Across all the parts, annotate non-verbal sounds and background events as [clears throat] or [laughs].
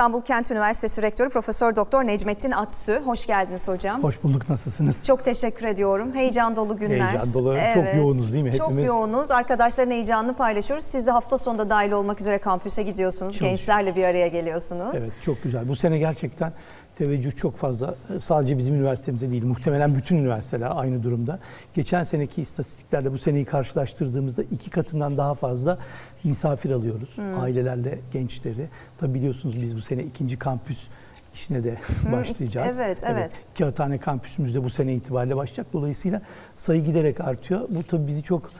İstanbul Kent Üniversitesi Rektörü Profesör Doktor Necmettin Atsü. Hoş geldiniz hocam. Hoş bulduk, nasılsınız? Çok teşekkür ediyorum. Heyecan dolu günler. Heyecan dolu, çok yoğunuz değil mi Çok hepimiz? yoğunuz. Arkadaşların heyecanını paylaşıyoruz. Siz de hafta sonunda dahil olmak üzere kampüse gidiyorsunuz. Çok Gençlerle bir araya geliyorsunuz. Evet, çok güzel. Bu sene gerçekten teveccüh çok fazla. Sadece bizim üniversitemizde değil, muhtemelen bütün üniversiteler aynı durumda. Geçen seneki istatistiklerle bu seneyi karşılaştırdığımızda iki katından daha fazla misafir alıyoruz. Ailelerle gençleri. Tabii biliyorsunuz biz bu sene ikinci kampüs işine de başlayacağız. evet, evet. Kağıthane kampüsümüz de bu sene itibariyle başlayacak. Dolayısıyla sayı giderek artıyor. Bu tabii bizi çok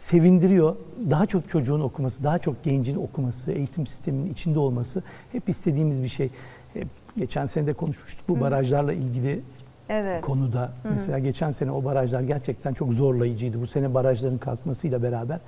sevindiriyor. Daha çok çocuğun okuması, daha çok gencin okuması, eğitim sisteminin içinde olması hep istediğimiz bir şey. Geçen sene de konuşmuştuk bu barajlarla ilgili Evet. konuda. Mesela geçen sene o barajlar gerçekten çok zorlayıcıydı. Bu sene barajların kalkmasıyla beraber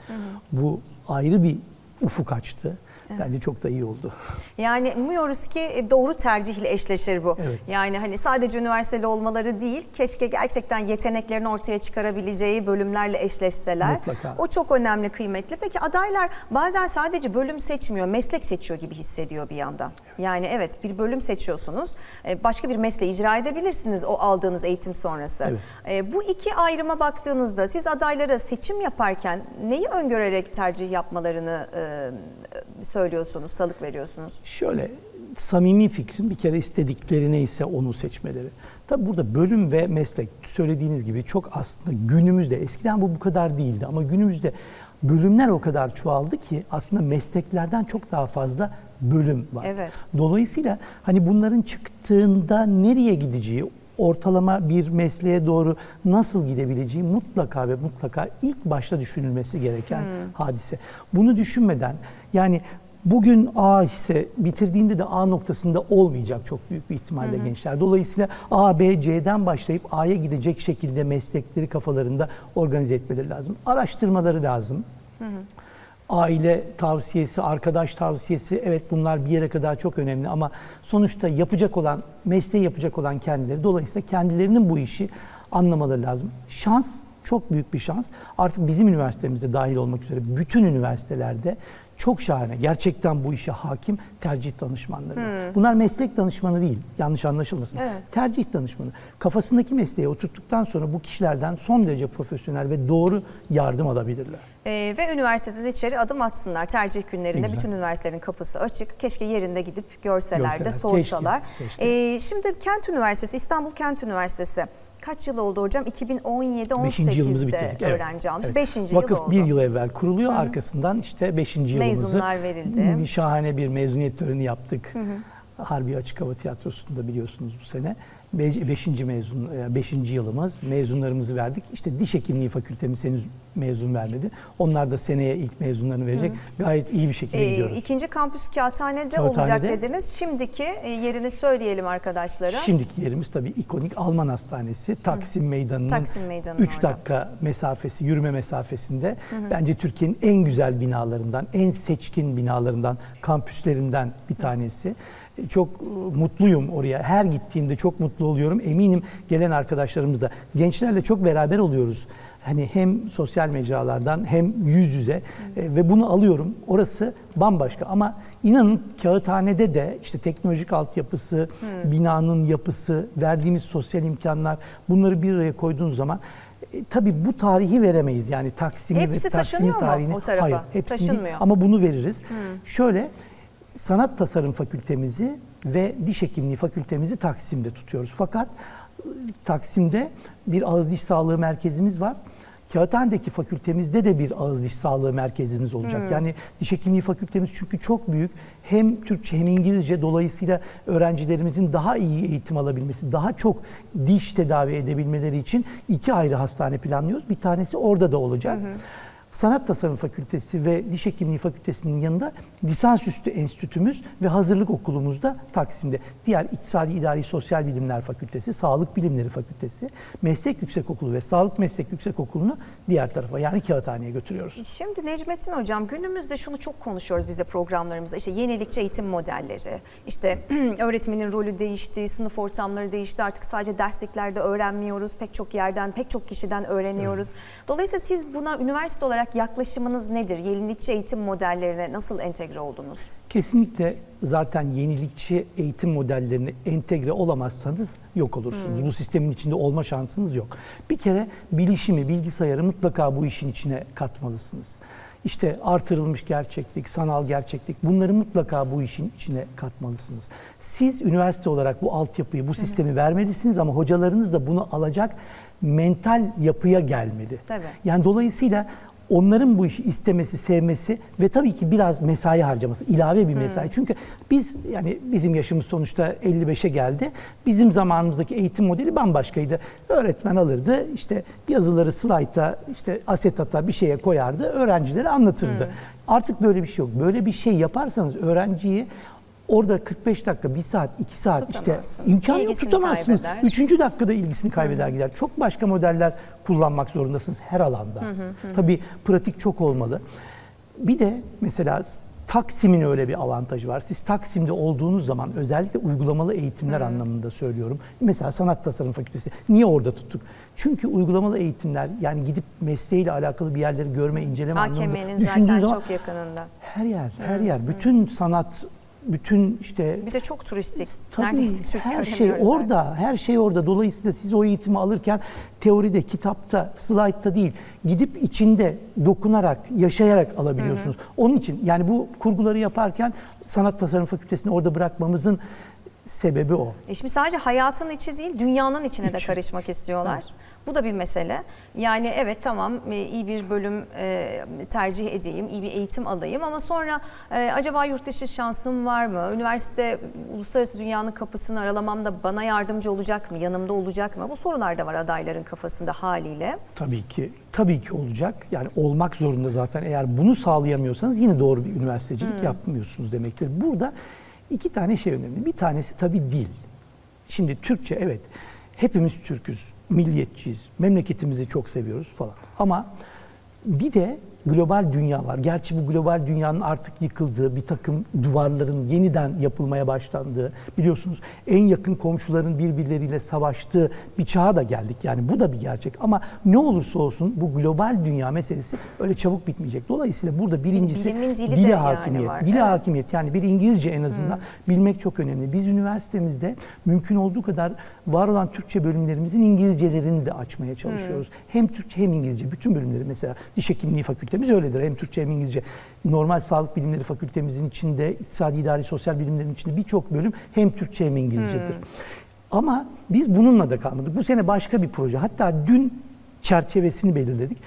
bu ayrı bir ufuk açtı. Bence çok da iyi oldu. Yani umuyoruz ki doğru tercihle eşleşir bu. Evet. Yani hani sadece üniversiteli olmaları değil, keşke gerçekten yeteneklerini ortaya çıkarabileceği bölümlerle eşleşseler. Mutlaka. O çok önemli, kıymetli. Peki adaylar bazen sadece bölüm seçmiyor, meslek seçiyor gibi hissediyor bir yandan. Yani evet bir bölüm seçiyorsunuz, e, başka bir mesleği icra edebilirsiniz o aldığınız eğitim sonrası. Evet. E, Bu iki ayrıma baktığınızda siz adaylara seçim yaparken neyi öngörerek tercih yapmalarını e, söylüyorsunuz, salık veriyorsunuz? Şöyle samimi fikrim bir kere istedikleri neyse onu seçmeleri. Tabi burada bölüm ve meslek söylediğiniz gibi çok aslında günümüzde eskiden bu bu kadar değildi ama günümüzde bölümler o kadar çoğaldı ki aslında mesleklerden çok daha fazla bölüm var. Evet. Dolayısıyla hani bunların çıktığında nereye gideceği, ortalama bir mesleğe doğru nasıl gidebileceği mutlaka ve mutlaka ilk başta düşünülmesi gereken hadise. Bunu düşünmeden yani bugün A ise bitirdiğinde de A noktasında olmayacak çok büyük bir ihtimalle gençler. Dolayısıyla A, B, C'den başlayıp A'ya gidecek şekilde meslekleri kafalarında organize etmeleri lazım. Araştırmaları lazım aile tavsiyesi, arkadaş tavsiyesi evet bunlar bir yere kadar çok önemli ama sonuçta yapacak olan, mesleği yapacak olan kendileri. Dolayısıyla kendilerinin bu işi anlamaları lazım. Şans çok büyük bir şans. Artık bizim üniversitemizde dahil olmak üzere bütün üniversitelerde çok şahane, gerçekten bu işe hakim tercih danışmanları var. Bunlar meslek danışmanı değil, yanlış anlaşılmasın. Evet. Tercih danışmanı. Kafasındaki mesleğe oturttuktan sonra bu kişilerden son derece profesyonel ve doğru yardım alabilirler. Ee, ve üniversiteden içeri adım atsınlar. Tercih günlerinde bütün üniversitelerin kapısı açık. Keşke yerinde gidip görseler, de Görseler. sorsalar. Keşke, keşke. Ee, şimdi Kent Üniversitesi, İstanbul Kent Üniversitesi kaç yıl oldu hocam? 2017-18'de Beşinci yılımızı bitirdik. Evet. öğrenci almış. Evet. Beşinci yıl Vakıf oldu. bir yıl evvel kuruluyor. Arkasından işte beşinci yılımızı. Mezunlar verildi. Bir Şahane bir mezuniyet töreni yaptık. Harbi Açık Hava Tiyatrosu'nda biliyorsunuz bu sene. Be- Beşinci mezun, e, beşinci yılımız. Mezunlarımızı verdik. İşte diş hekimliği fakültemiz henüz mezun vermedi. Onlar da seneye ilk mezunlarını verecek. Gayet iyi bir şekilde Ee, gidiyoruz. ikinci kampüs Kağıthane'de, Kağıthane'de. olacak dediniz. Şimdiki e, yerini söyleyelim arkadaşlara. Şimdiki yerimiz tabii ikonik Alman Hastanesi. Taksim Meydanı'nın Taksim Meydanı'nın 3 orada. dakika mesafesi, yürüme mesafesinde. Bence Türkiye'nin en güzel binalarından, en seçkin binalarından, kampüslerinden bir tanesi. E, Çok mutluyum oraya. Her gittiğimde çok mutlu oluyorum. Eminim gelen arkadaşlarımız da. Gençlerle çok beraber oluyoruz. Hani hem sosyal mecralardan hem yüz yüze E, ve bunu alıyorum. Orası bambaşka ama inanın kağıthanede de işte teknolojik altyapısı, binanın yapısı, verdiğimiz sosyal imkanlar bunları bir araya koyduğunuz zaman e, tabii bu tarihi veremeyiz. Yani Taksim'i Hepsi ve Taksim'in taşınıyor mu o tarafa? Hayır, hepsini değil. Taşınmıyor. Ama bunu veririz. Şöyle sanat tasarım fakültemizi ve diş hekimliği fakültemizi Taksim'de tutuyoruz. Fakat e, Taksim'de bir ağız diş sağlığı merkezimiz var. Kağıthane'deki fakültemizde de bir ağız diş sağlığı merkezimiz olacak. Yani diş hekimliği fakültemiz çünkü çok büyük. Hem Türkçe hem İngilizce dolayısıyla öğrencilerimizin daha iyi eğitim alabilmesi, daha çok diş tedavi edebilmeleri için iki ayrı hastane planlıyoruz. Bir tanesi orada da olacak. Sanat Tasarım Fakültesi ve Diş Hekimliği Fakültesi'nin yanında lisansüstü enstitümüz ve hazırlık okulumuz da Taksim'de. Diğer İktisadi İdari Sosyal Bilimler Fakültesi, Sağlık Bilimleri Fakültesi, Meslek Yüksekokulu ve Sağlık Meslek Yüksekokulu'nu diğer tarafa yani Kağıthane'ye götürüyoruz. Şimdi Necmettin Hocam günümüzde şunu çok konuşuyoruz bize programlarımızda. İşte yenilikçi eğitim modelleri, işte [clears throat] öğretmenin rolü değişti, sınıf ortamları değişti. Artık sadece dersliklerde öğrenmiyoruz. Pek çok yerden, pek çok kişiden öğreniyoruz. Dolayısıyla siz buna üniversite olarak olarak yaklaşımınız nedir? Yenilikçi eğitim modellerine nasıl entegre oldunuz? Kesinlikle zaten yenilikçi eğitim modellerine entegre olamazsanız yok olursunuz. Bu sistemin içinde olma şansınız yok. Bir kere bilişimi, bilgisayarı mutlaka bu işin içine katmalısınız. İşte artırılmış gerçeklik, sanal gerçeklik bunları mutlaka bu işin içine katmalısınız. Siz üniversite olarak bu altyapıyı, bu sistemi vermelisiniz ama hocalarınız da bunu alacak mental yapıya gelmeli. Tabii. Yani dolayısıyla onların bu işi istemesi, sevmesi ve tabii ki biraz mesai harcaması, ilave bir mesai. Çünkü biz yani bizim yaşımız sonuçta 55'e geldi. Bizim zamanımızdaki eğitim modeli bambaşkaydı. Öğretmen alırdı, işte yazıları slayta, işte asetata bir şeye koyardı, öğrencilere anlatırdı. Artık böyle bir şey yok. Böyle bir şey yaparsanız öğrenciyi Orada 45 dakika, 1 saat, 2 saat işte imkan yok tutamazsınız. kaybeder. Üçüncü dakikada ilgisini kaybeder gider. Çok başka modeller kullanmak zorundasınız her alanda. Tabii pratik çok olmalı. Bir de mesela Taksim'in öyle bir avantajı var. Siz Taksim'de olduğunuz zaman özellikle uygulamalı eğitimler anlamında söylüyorum. Mesela Sanat Tasarım Fakültesi niye orada tuttuk? Çünkü uygulamalı eğitimler yani gidip mesleğiyle alakalı bir yerleri görme, inceleme anlamında AKM'nin düşündüğün zaten zaman çok yakınında. her yer, her yer. Bütün sanat, bütün işte Bir de çok turistik. Tabii, Neredeyse Türk her şey orada, artık. her şey orada. Dolayısıyla siz o eğitimi alırken teoride, kitapta, slaytta değil, gidip içinde dokunarak, yaşayarak alabiliyorsunuz. Onun için yani bu kurguları yaparken Sanat Tasarım Fakültesini orada bırakmamızın sebebi o. E şimdi sadece hayatın içi değil, dünyanın içine de İçi. karışmak istiyorlar. Bu da bir mesele. Yani evet tamam e, iyi bir bölüm e, tercih edeyim, iyi bir eğitim alayım ama sonra e, acaba yurt dışı şansım var mı? Üniversite uluslararası dünyanın kapısını aralamamda bana yardımcı olacak mı? Yanımda olacak mı? Bu sorular da var adayların kafasında haliyle. Tabii ki, tabii ki olacak. Yani olmak zorunda zaten. Eğer bunu sağlayamıyorsanız yine doğru bir üniversitecilik yapmıyorsunuz demektir. Burada iki tane şey önemli. Bir tanesi tabii dil. Şimdi Türkçe evet, hepimiz Türküz, milliyetçiyiz, memleketimizi çok seviyoruz falan. Ama bir de global dünya var. Gerçi bu global dünyanın artık yıkıldığı, bir takım duvarların yeniden yapılmaya başlandığı, biliyorsunuz en yakın komşuların birbirleriyle savaştığı bir çağa da geldik. Yani bu da bir gerçek. Ama ne olursa olsun bu global dünya meselesi öyle çabuk bitmeyecek. Dolayısıyla burada birincisi bilimin dili de dile yani hakimiyet. var. Dile Evet. hakimiyet yani bir İngilizce en azından bilmek çok önemli. Biz üniversitemizde mümkün olduğu kadar var olan Türkçe bölümlerimizin İngilizcelerini de açmaya çalışıyoruz. Hem Türkçe hem İngilizce bütün bölümleri mesela diş hekimliği fakültemiz öyledir. Hem Türkçe hem İngilizce. Normal sağlık bilimleri fakültemizin içinde, iktisadi idari sosyal bilimlerin içinde birçok bölüm hem Türkçe hem İngilizcedir. Ama biz bununla da kalmadık. Bu sene başka bir proje. Hatta dün çerçevesini belirledik.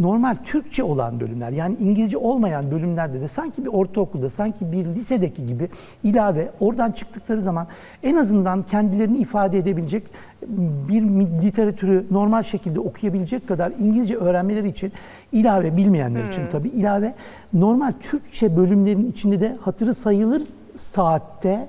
Normal Türkçe olan bölümler yani İngilizce olmayan bölümlerde de sanki bir ortaokulda, sanki bir lisedeki gibi ilave oradan çıktıkları zaman en azından kendilerini ifade edebilecek bir literatürü normal şekilde okuyabilecek kadar İngilizce öğrenmeleri için ilave bilmeyenler için tabii ilave. Normal Türkçe bölümlerin içinde de hatırı sayılır saatte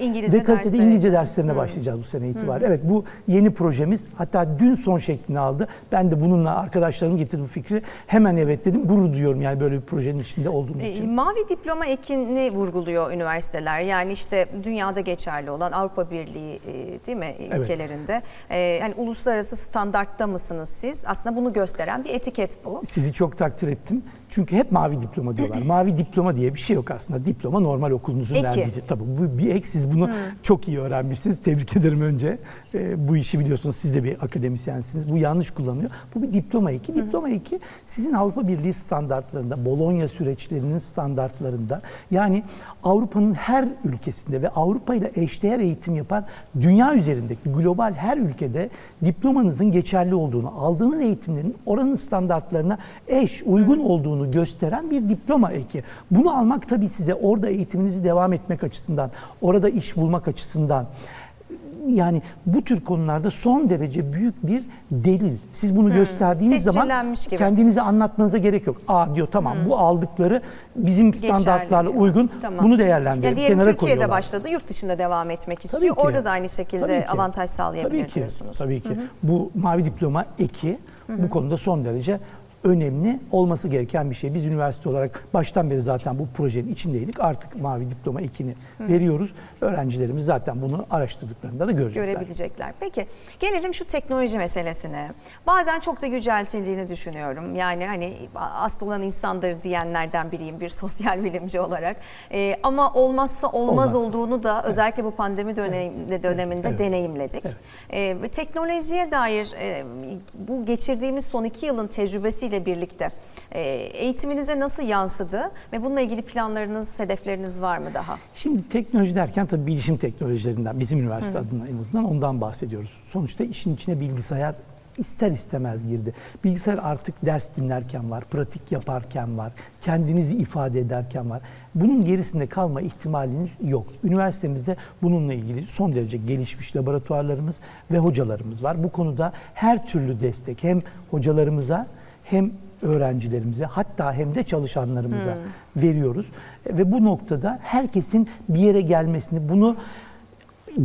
İngilizce ve kalitede dersleri. İngilizce derslerine başlayacağız bu sene itibariyle. Evet bu yeni projemiz hatta dün son şeklini aldı. Ben de bununla arkadaşlarım getirdi bu fikri. Hemen evet dedim. Gurur duyuyorum yani böyle bir projenin içinde olduğumuz E, için. Mavi diploma ekini vurguluyor üniversiteler. Yani işte dünyada geçerli olan Avrupa Birliği e, değil mi Evet. ülkelerinde. E, yani uluslararası standartta mısınız siz? Aslında bunu gösteren bir etiket bu. Sizi çok takdir ettim. Çünkü hep mavi diploma diyorlar. mavi diploma diye bir şey yok aslında. Diploma normal okulunuzun Eki. verdiği. Tabii bu bir ek. Siz bunu çok iyi öğrenmişsiniz. Tebrik ederim önce. Ee, bu işi biliyorsunuz. Siz de bir akademisyensiniz. Bu yanlış kullanılıyor. Bu bir diploma eki. Diploma eki sizin Avrupa Birliği standartlarında, Bologna süreçlerinin standartlarında yani Avrupa'nın her ülkesinde ve Avrupa ile eşdeğer eğitim yapan dünya üzerindeki global her ülkede diplomanızın geçerli olduğunu, aldığınız eğitimlerin oranın standartlarına eş, uygun olduğunu gösteren bir diploma eki. Bunu almak tabii size orada eğitiminizi devam etmek açısından, orada iş bulmak açısından yani bu tür konularda son derece büyük bir delil. Siz bunu gösterdiğiniz zaman gibi. kendinize anlatmanıza gerek yok. Aa diyor tamam bu aldıkları bizim standartlarla diyor. uygun. Tamam. Bunu değerlendirelim. Ya diyelim kenara Türkiye'de koyuyorlar. başladı, yurt dışında devam etmek istiyor. Tabii ki. Orada da aynı şekilde Tabii ki. avantaj sağlayabilir tabii ki, diyorsunuz. Tabii ki. Bu mavi diploma eki bu konuda son derece önemli olması gereken bir şey. Biz üniversite olarak baştan beri zaten bu projenin içindeydik. Artık Mavi Diploma 2'ni veriyoruz. Öğrencilerimiz zaten bunu araştırdıklarında da görecekler. görebilecekler. Peki gelelim şu teknoloji meselesine. Bazen çok da yüceltildiğini düşünüyorum. Yani hani asıl olan insandır diyenlerden biriyim bir sosyal bilimci olarak. Ee, ama olmazsa olmaz, Olmaz. olduğunu da özellikle bu pandemi döneminde, döneminde Evet. deneyimledik. Evet. Ee, teknolojiye dair e, bu geçirdiğimiz son iki yılın tecrübesiyle birlikte e, eğitiminize nasıl yansıdı ve bununla ilgili planlarınız, hedefleriniz var mı daha? Şimdi teknoloji derken tabii bilişim teknolojilerinden bizim üniversite adına en azından ondan bahsediyoruz. Sonuçta işin içine bilgisayar ister istemez girdi. Bilgisayar artık ders dinlerken var, pratik yaparken var, kendinizi ifade ederken var. Bunun gerisinde kalma ihtimaliniz yok. Üniversitemizde bununla ilgili son derece gelişmiş laboratuvarlarımız ve hocalarımız var. Bu konuda her türlü destek hem hocalarımıza hem öğrencilerimize hatta hem de çalışanlarımıza veriyoruz. Ve bu noktada herkesin bir yere gelmesini, bunu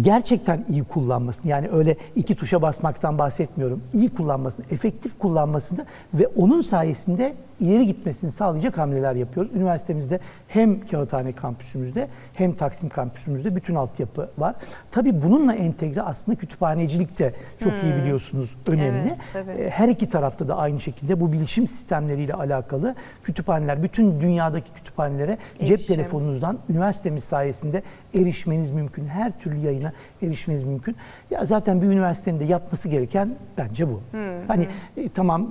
gerçekten iyi kullanmasını yani öyle iki tuşa basmaktan bahsetmiyorum. iyi kullanmasını, efektif kullanmasını ve onun sayesinde ileri gitmesini sağlayacak hamleler yapıyoruz. Üniversitemizde hem Kağıthane kampüsümüzde hem Taksim kampüsümüzde bütün altyapı var. Tabii bununla entegre aslında kütüphanecilik de çok iyi biliyorsunuz önemli. Evet, tabii. E, Her iki tarafta da aynı şekilde bu bilişim sistemleriyle alakalı kütüphaneler, bütün dünyadaki kütüphanelere cep Erişim. telefonunuzdan üniversitemiz sayesinde erişmeniz mümkün. Her türlü yayına erişmeniz mümkün. Ya zaten bir üniversitenin de yapması gereken bence bu. Hani e, tamam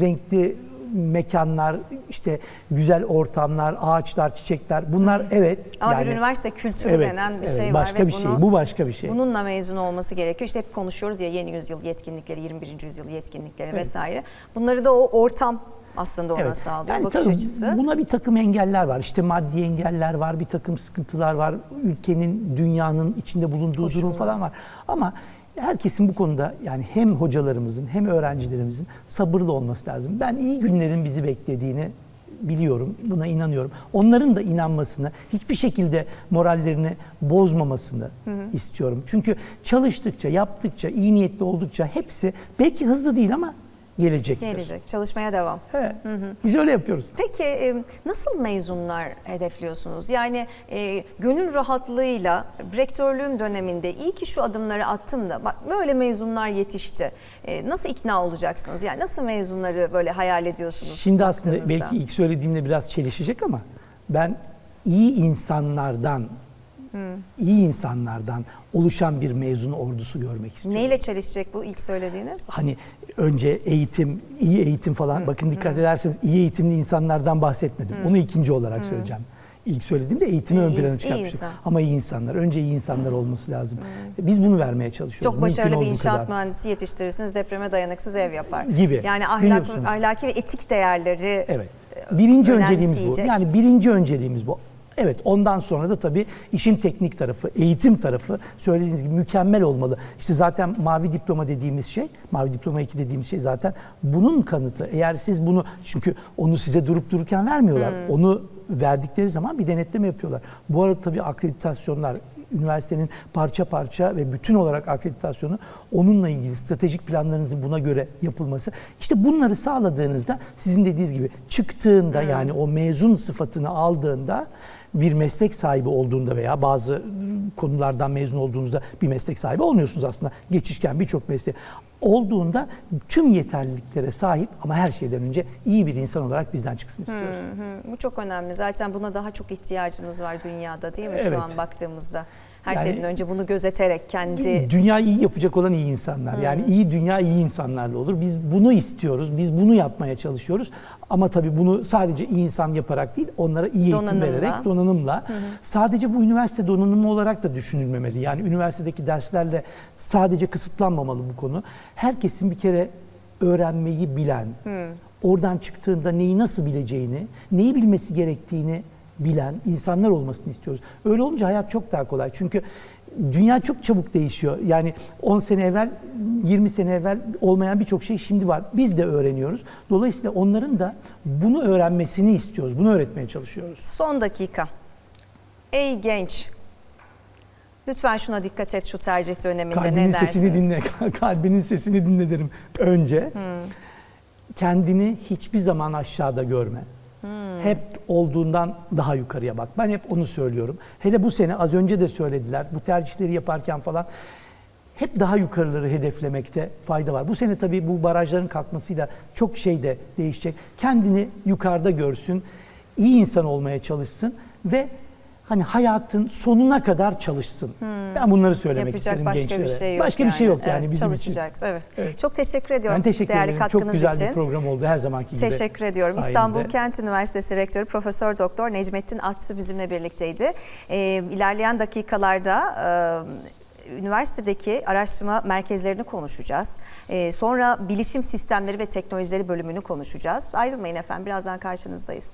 renkli mekanlar, işte güzel ortamlar, ağaçlar, çiçekler bunlar evet. Ama bir yani- üniversite kültürü Evet, denen bir evet, şey var. başka bir şey. bunu- Bu başka bir şey. Bununla mezun olması gerekiyor. İşte hep konuşuyoruz ya yeni yüzyıl yetkinlikleri, 21. yüzyıl yetkinlikleri vesaire. Bunları da o ortam aslında ona sağlıyor. Yani bakış tabii açısı. Buna bir takım engeller var. İşte maddi engeller var, bir takım sıkıntılar var. Ülkenin, dünyanın içinde bulunduğu durum Koşullar. falan var. Ama herkesin bu konuda yani hem hocalarımızın hem öğrencilerimizin sabırlı olması lazım. Ben iyi günlerin bizi beklediğini biliyorum, buna inanıyorum. Onların da inanmasını, hiçbir şekilde morallerini bozmamasını istiyorum. Çünkü çalıştıkça, yaptıkça, iyi niyetli oldukça hepsi belki hızlı değil ama gelecektir. Gelecek. Çalışmaya devam. Evet. Biz öyle yapıyoruz. Peki e, nasıl mezunlar hedefliyorsunuz? Yani e, gönül rahatlığıyla rektörlüğüm döneminde iyi ki şu adımları attım da bak böyle mezunlar yetişti. E, nasıl ikna olacaksınız? Yani nasıl mezunları böyle hayal ediyorsunuz? Şimdi aslında belki ilk söylediğimde biraz çelişecek ama ben iyi insanlardan iyi insanlardan oluşan bir mezun ordusu görmek istiyorum. Neyle çelişecek bu ilk söylediğiniz? Hani önce eğitim, iyi eğitim falan. Bakın dikkat ederseniz iyi eğitimli insanlardan bahsetmedim. Onu ikinci olarak söyleyeceğim. İlk söylediğimde eğitimi İyi ön plana insan. Ama iyi insanlar. Önce iyi insanlar olması lazım. Biz bunu vermeye çalışıyoruz. Çok Mümkün başarılı bir olduğu inşaat kadar. mühendisi yetiştirirsiniz, depreme dayanıksız ev yapar. Gibi. Yani ahlak, ahlaki ve etik değerleri Evet. Birinci önceliğimiz bu. Yani birinci önceliğimiz bu. Evet ondan sonra da tabii işin teknik tarafı, eğitim tarafı söylediğiniz gibi mükemmel olmalı. İşte zaten mavi diploma dediğimiz şey, mavi diploma 2 dediğimiz şey zaten bunun kanıtı. Eğer siz bunu çünkü onu size durup dururken vermiyorlar. Onu verdikleri zaman bir denetleme yapıyorlar. Bu arada tabii akreditasyonlar üniversitenin parça parça ve bütün olarak akreditasyonu onunla ilgili stratejik planlarınızın buna göre yapılması. İşte bunları sağladığınızda sizin dediğiniz gibi çıktığında yani o mezun sıfatını aldığında bir meslek sahibi olduğunda veya bazı konulardan mezun olduğunuzda bir meslek sahibi olmuyorsunuz aslında. Geçişken birçok meslek olduğunda tüm yeterliliklere sahip ama her şeyden önce iyi bir insan olarak bizden çıksın istiyoruz. Hı, bu çok önemli. Zaten buna daha çok ihtiyacımız var dünyada değil mi Evet. şu an baktığımızda? Her Yani- şeyden önce bunu gözeterek kendi Dü- Dünyayı iyi yapacak olan iyi insanlar. Yani iyi dünya iyi insanlarla olur. Biz bunu istiyoruz. Biz bunu yapmaya çalışıyoruz. Ama tabii bunu sadece iyi insan yaparak değil, onlara iyi eğitim Donanımla. vererek, donanımla. Sadece bu üniversite donanımı olarak da düşünülmemeli. Yani üniversitedeki derslerle sadece kısıtlanmamalı bu konu. Herkesin bir kere öğrenmeyi bilen, oradan çıktığında neyi nasıl bileceğini, neyi bilmesi gerektiğini bilen insanlar olmasını istiyoruz. Öyle olunca hayat çok daha kolay. Çünkü dünya çok çabuk değişiyor. Yani 10 sene evvel, 20 sene evvel olmayan birçok şey şimdi var. Biz de öğreniyoruz. Dolayısıyla onların da bunu öğrenmesini istiyoruz. Bunu öğretmeye çalışıyoruz. son dakika. Ey genç. Lütfen şuna dikkat et şu tercih döneminde Kalbinin ne dersiniz? sesini dinle, [laughs] kalbinin sesini dinle derim önce. kendini hiçbir zaman aşağıda görme. Hep olduğundan daha yukarıya bak. Ben hep onu söylüyorum. Hele bu sene az önce de söylediler. Bu tercihleri yaparken falan hep daha yukarıları hedeflemekte fayda var. Bu sene tabii bu barajların kalkmasıyla çok şey de değişecek. Kendini yukarıda görsün, iyi insan olmaya çalışsın ve hani hayatın sonuna kadar çalışsın. Ben bunları söylemek Yapacak isterim başka gençlere. bir şey yok. Başka bir şey yok yani Evet, bizim için. çalışacaksın. Evet. Evet. Çok teşekkür ediyorum Ben teşekkür değerli ederim. katkınız Çok güzel için. bir program oldu her zamanki gibi. Teşekkür ediyorum. sayenizde. İstanbul Kent Üniversitesi Rektörü Profesör Doktor Necmettin Atsu bizimle birlikteydi. Ee, ilerleyen dakikalarda e, üniversitedeki araştırma merkezlerini konuşacağız. Ee, sonra bilişim sistemleri ve teknolojileri bölümünü konuşacağız. Ayrılmayın efendim. Birazdan karşınızdayız.